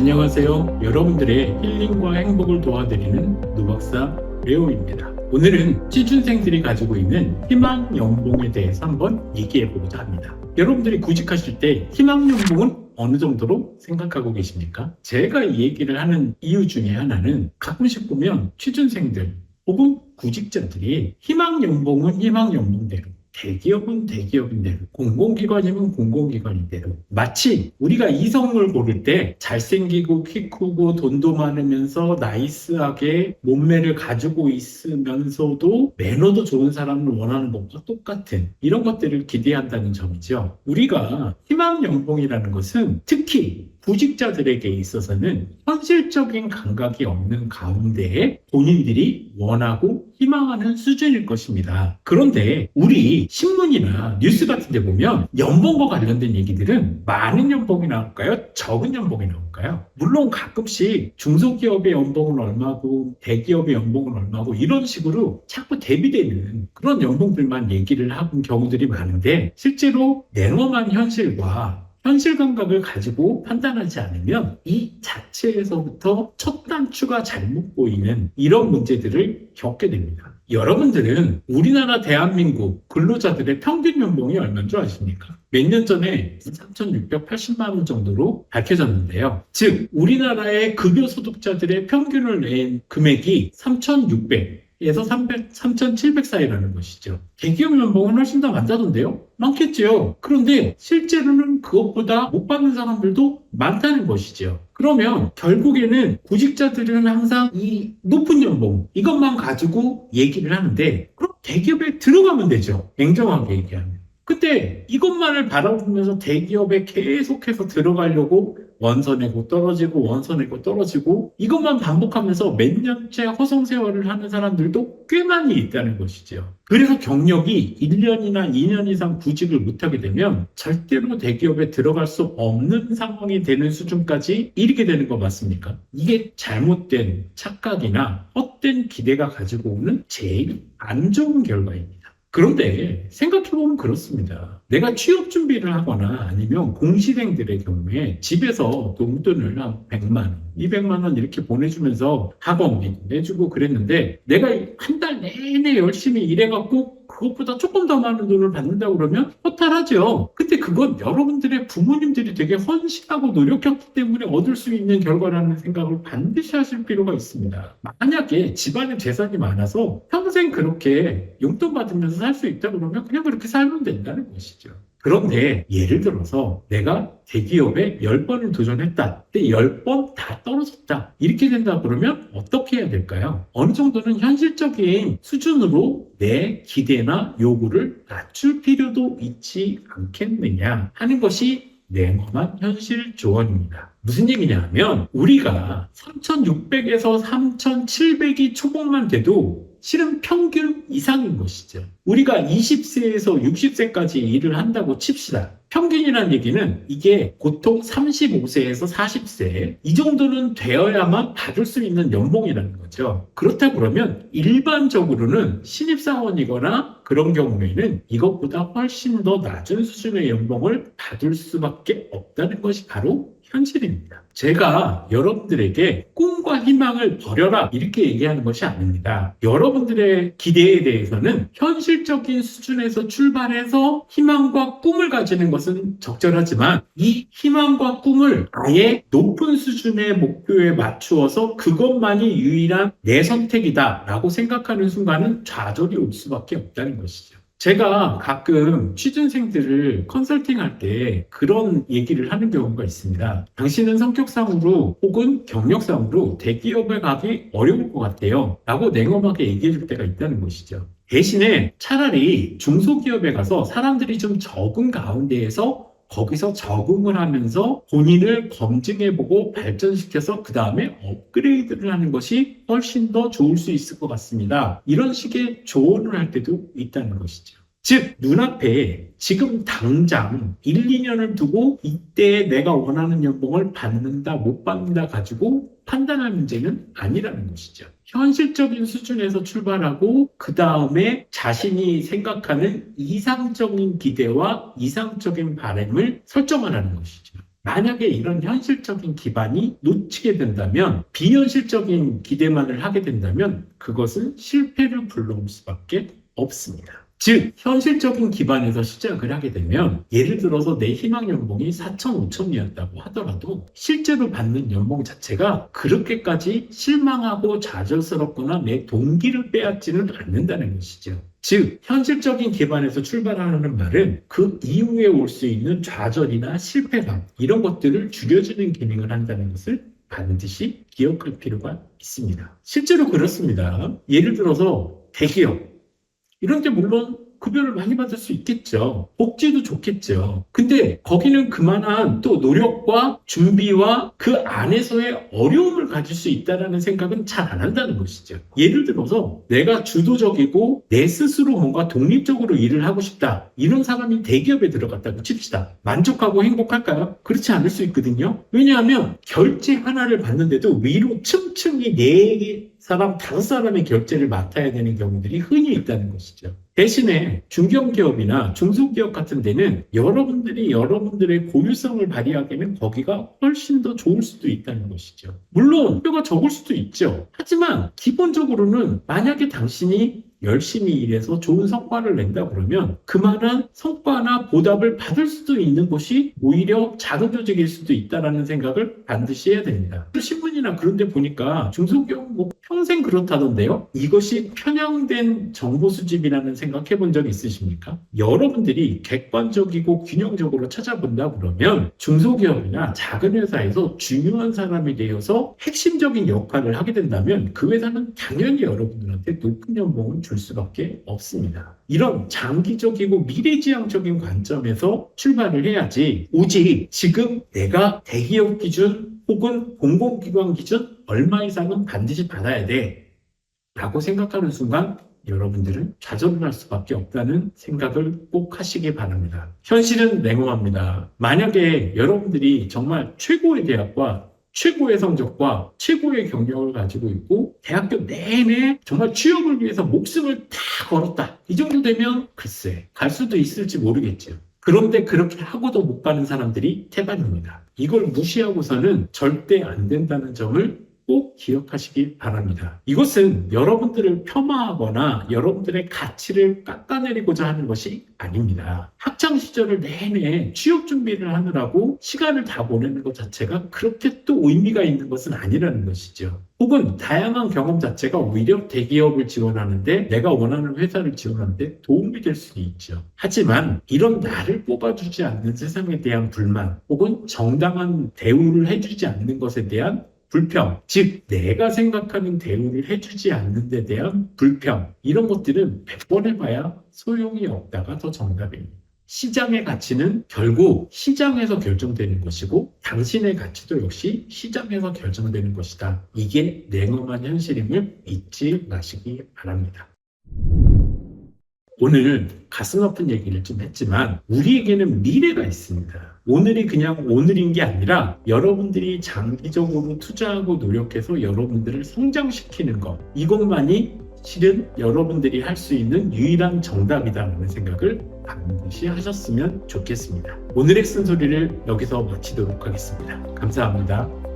안녕하세요. 여러분들의 힐링과 행복을 도와드리는 누박사 레오입니다. 오늘은 취준생들이 가지고 있는 희망 연봉에 대해서 한번 얘기해 보고자 합니다. 여러분들이 구직하실 때 희망 연봉은 어느 정도로 생각하고 계십니까? 제가 이 얘기를 하는 이유 중에 하나는 가끔씩 보면 취준생들 혹은 구직자들이 희망 연봉은 희망 연봉대로 대기업은 대기업인대로 공공기관이면 공공기관인대로 마치 우리가 이성을 고를 때 잘생기고 키 크고 돈도 많으면서 나이스하게 몸매를 가지고 있으면서도 매너도 좋은 사람을 원하는 것과 똑같은 이런 것들을 기대한다는 점이죠. 우리가 희망 연봉이라는 것은 특히 구직자들에게 있어서는 현실적인 감각이 없는 가운데에 본인들이 원하고 희망하는 수준일 것입니다. 그런데 우리 신문이나 뉴스 같은 데 보면 연봉과 관련된 얘기들은 많은 연봉이 나올까요? 적은 연봉이 나올까요? 물론 가끔씩 중소기업의 연봉은 얼마고 대기업의 연봉은 얼마고 이런 식으로 자꾸 대비되는 그런 연봉들만 얘기를 하는 경우들이 많은데 실제로 냉엄한 현실과 현실 감각을 가지고 판단하지 않으면 이 자체에서부터 첫 단추가 잘못 보이는 이런 문제들을 겪게 됩니다. 여러분들은 우리나라 대한민국 근로자들의 평균 연봉이 얼마인 줄 아십니까? 몇 년 전에 3,680만 원 정도로 밝혀졌는데요. 즉, 우리나라의 급여 소득자들의 평균을 낸 금액이 3,600, 에서 300, 3,700 사이라는 것이죠. 대기업 연봉은 훨씬 더 많다던데요? 많겠죠. 그런데 실제로는 그것보다 못 받는 사람들도 많다는 것이죠. 그러면 결국에는 구직자들은 항상 이 높은 연봉, 이것만 가지고 얘기를 하는데, 그럼 대기업에 들어가면 되죠. 냉정하게 얘기하면. 그때 이것만을 바라보면서 대기업에 계속해서 들어가려고 원서 내고 떨어지고 원서 내고 떨어지고 이것만 반복하면서 몇 년째 허송 세월을 하는 사람들도 꽤 많이 있다는 것이죠. 그래서 경력이 1년이나 2년 이상 구직을 못하게 되면 절대로 대기업에 들어갈 수 없는 상황이 되는 수준까지 이르게 되는 거 맞습니까? 이게 잘못된 착각이나 헛된 기대가 가지고 오는 제일 안 좋은 결과입니다. 그런데 생각해보면 그렇습니다. 내가 취업 준비를 하거나 아니면 공시생들의 경우에 집에서 용돈을 한 100만 원, 200만 원 이렇게 보내주면서 학원비 내주고 그랬는데 내가 한 달 내내 열심히 일해갖고 그것보다 조금 더 많은 돈을 받는다고 그러면 허탈하죠. 근데 그건 여러분들의 부모님들이 되게 헌신하고 노력했기 때문에 얻을 수 있는 결과라는 생각을 반드시 하실 필요가 있습니다. 만약에 집안에 재산이 많아서 평생 그렇게 용돈 받으면서 살 수 있다 그러면 그냥 그렇게 살면 된다는 것이죠. 그런데 예를 들어서 내가 대기업에 10번을 도전했다. 근데 10번 다 떨어졌다. 이렇게 된다 그러면 어떻게 해야 될까요? 어느 정도는 현실적인 수준으로 내 기대나 요구를 낮출 필요도 있지 않겠느냐 하는 것이 냉엄한 현실 조언입니다. 무슨 얘기냐 하면 우리가 3,600에서 3,700이 초봉만 돼도 실은 평균 이상인 것이죠. 우리가 20세에서 60세까지 일을 한다고 칩시다. 평균이라는 얘기는 이게 보통 35세에서 40세 이 정도는 되어야만 받을 수 있는 연봉이라는 거죠. 그렇다 그러면 일반적으로는 신입사원이거나 그런 경우에는 이것보다 훨씬 더 낮은 수준의 연봉을 받을 수밖에 없다는 것이 바로 현실입니다. 제가 여러분들에게 꿈 과 희망을 버려라 이렇게 얘기하는 것이 아닙니다. 여러분들의 기대에 대해서는 현실적인 수준에서 출발해서 희망과 꿈을 가지는 것은 적절하지만 이 희망과 꿈을 아예 높은 수준의 목표에 맞추어서 그것만이 유일한 내 선택이다라고 생각하는 순간은 좌절이 올 수밖에 없다는 것이죠. 제가 가끔 취준생들을 컨설팅할 때 그런 얘기를 하는 경우가 있습니다. 당신은 성격상으로 혹은 경력상으로 대기업에 가기 어려울 것 같아요. 라고 냉엄하게 얘기해 줄 때가 있다는 것이죠. 대신에 차라리 중소기업에 가서 사람들이 좀 적은 가운데에서 거기서 적응을 하면서 본인을 검증해보고 발전시켜서 그 다음에 업그레이드를 하는 것이 훨씬 더 좋을 수 있을 것 같습니다. 이런 식의 조언을 할 때도 있다는 것이죠. 즉, 눈앞에 지금 당장 1, 2년을 두고 이때 내가 원하는 연봉을 받는다, 못 받는다 가지고 판단할 문제는 아니라는 것이죠. 현실적인 수준에서 출발하고 그 다음에 자신이 생각하는 이상적인 기대와 이상적인 바램을 설정하라는 것이죠. 만약에 이런 현실적인 기반이 놓치게 된다면 비현실적인 기대만을 하게 된다면 그것은 실패를 불러올 수밖에 없습니다. 즉 현실적인 기반에서 시작을 하게 되면 예를 들어서 내 희망 연봉이 4천 5천이었다고 하더라도 실제로 받는 연봉 자체가 그렇게까지 실망하고 좌절스럽거나 내 동기를 빼앗지는 않는다는 것이죠. 즉 현실적인 기반에서 출발하는 말은 그 이후에 올 수 있는 좌절이나 실패감 이런 것들을 줄여주는 기능을 한다는 것을 반드시 기억할 필요가 있습니다. 실제로 그렇습니다. 예를 들어서 대기업 이런 데 물론 급여를 많이 받을 수 있겠죠. 복지도 좋겠죠. 근데 거기는 그만한 또 노력과 준비와 그 안에서의 어려움을 가질 수 있다라는 생각은 잘 안 한다는 것이죠. 예를 들어서 내가 주도적이고 내 스스로 뭔가 독립적으로 일을 하고 싶다. 이런 사람이 대기업에 들어갔다고 칩시다. 만족하고 행복할까요? 그렇지 않을 수 있거든요. 왜냐하면 결제 하나를 받는데도 위로 층층이 네 사람, 다섯 사람의 결제를 맡아야 되는 경우들이 흔히 있다는 것이죠. 대신에 중견기업이나 중소기업 같은 데는 여러분들이 여러분들의 고유성을 발휘하기에는 거기가 훨씬 더 좋을 수도 있다는 것이죠. 물론 뼈가 적을 수도 있죠. 하지만 기본적으로는 만약에 당신이 열심히 일해서 좋은 성과를 낸다 그러면 그만한 성과나 보답을 받을 수도 있는 것이 오히려 자극적일 수도 있다라는 생각을 반드시 해야 됩니다. 또 신문이나 그런 데 보니까 중소기업 뭐 평생 그렇다던데요. 이것이 편향된 정보 수집이라는 생각 해 본 적 있으십니까? 여러분들이 객관적이고 균형적으로 찾아본다 그러면 중소기업이나 작은 회사에서 중요한 사람이 되어서 핵심적인 역할을 하게 된다면 그 회사는 당연히 여러분들한테 높은 연봉을 줄 수밖에 없습니다. 이런 장기적이고 미래지향적인 관점에서 출발을 해야지 오직 지금 내가 대기업 기준 혹은 공공기관 기준 얼마 이상은 반드시 받아야 돼 라고 생각하는 순간 여러분들은 좌절을 할 수밖에 없다는 생각을 꼭 하시기 바랍니다. 현실은 냉혹합니다. 만약에 여러분들이 정말 최고의 대학과 최고의 성적과 최고의 경력을 가지고 있고 대학교 내내 정말 취업을 위해서 목숨을 다 걸었다. 이 정도 되면 글쎄 갈 수도 있을지 모르겠죠. 그런데 그렇게 하고도 못 가는 사람들이 태반입니다. 이걸 무시하고서는 절대 안 된다는 점을 꼭 기억하시기 바랍니다. 이것은 여러분들을 폄하하거나 여러분들의 가치를 깎아내리고자 하는 것이 아닙니다. 학창 시절을 내내 취업 준비를 하느라고 시간을 다 보내는 것 자체가 그렇게 또 의미가 있는 것은 아니라는 것이죠. 혹은 다양한 경험 자체가 오히려 대기업을 지원하는데 내가 원하는 회사를 지원하는데 도움이 될 수도 있죠. 하지만 이런 나를 뽑아주지 않는 세상에 대한 불만 혹은 정당한 대우를 해주지 않는 것에 대한 불평, 즉 내가 생각하는 대우를 해주지 않는 데 대한 불평 이런 것들은 100번 해봐야 소용이 없다가 더 정답입니다. 시장의 가치는 결국 시장에서 결정되는 것이고 당신의 가치도 역시 시장에서 결정되는 것이다. 이게 냉엄한 현실임을 잊지 마시기 바랍니다. 오늘 가슴 아픈 얘기를 좀 했지만 우리에게는 미래가 있습니다. 오늘이 그냥 오늘인 게 아니라 여러분들이 장기적으로 투자하고 노력해서 여러분들을 성장시키는 것 이것만이 실은 여러분들이 할 수 있는 유일한 정답이다라는 생각을 반드시 하셨으면 좋겠습니다. 오늘의 쓴소리를 여기서 마치도록 하겠습니다. 감사합니다.